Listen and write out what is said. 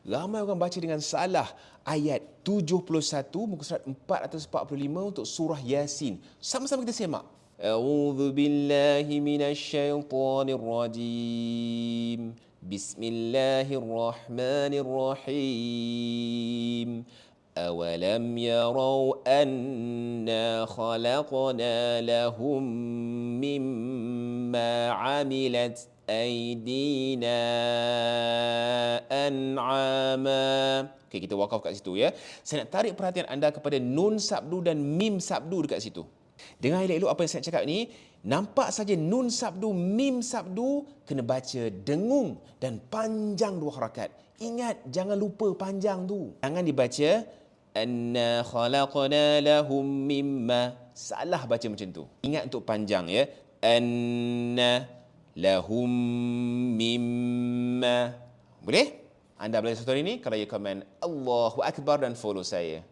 Ramai orang baca dengan salah ayat 71 muka surat 445 untuk surah Yasin. Sama-sama kita semak. A'udzu billahi minasyaitonir rajim. Bismillahirrahmanirrahim. أولم يروا أنا خلقنا لهم مما عملت أيدينا an'ama. Okey, kita wakaf kat situ ya. Saya nak tarik perhatian anda kepada nun sabdu dan mim sabdu dekat situ. Dengar elok-elok apa yang saya cakap ni. Nampak saja nun sabdu, mim sabdu kena baca dengung dan panjang dua harakat. Ingat, jangan lupa panjang tu. Jangan dibaca anna khalaqna lahum mimma. Salah baca macam tu. Ingat untuk panjang ya. Anna lahum mimma. Boleh? Anda belajar satu ini, kalau ya komen Allahu Akbar dan follow saya.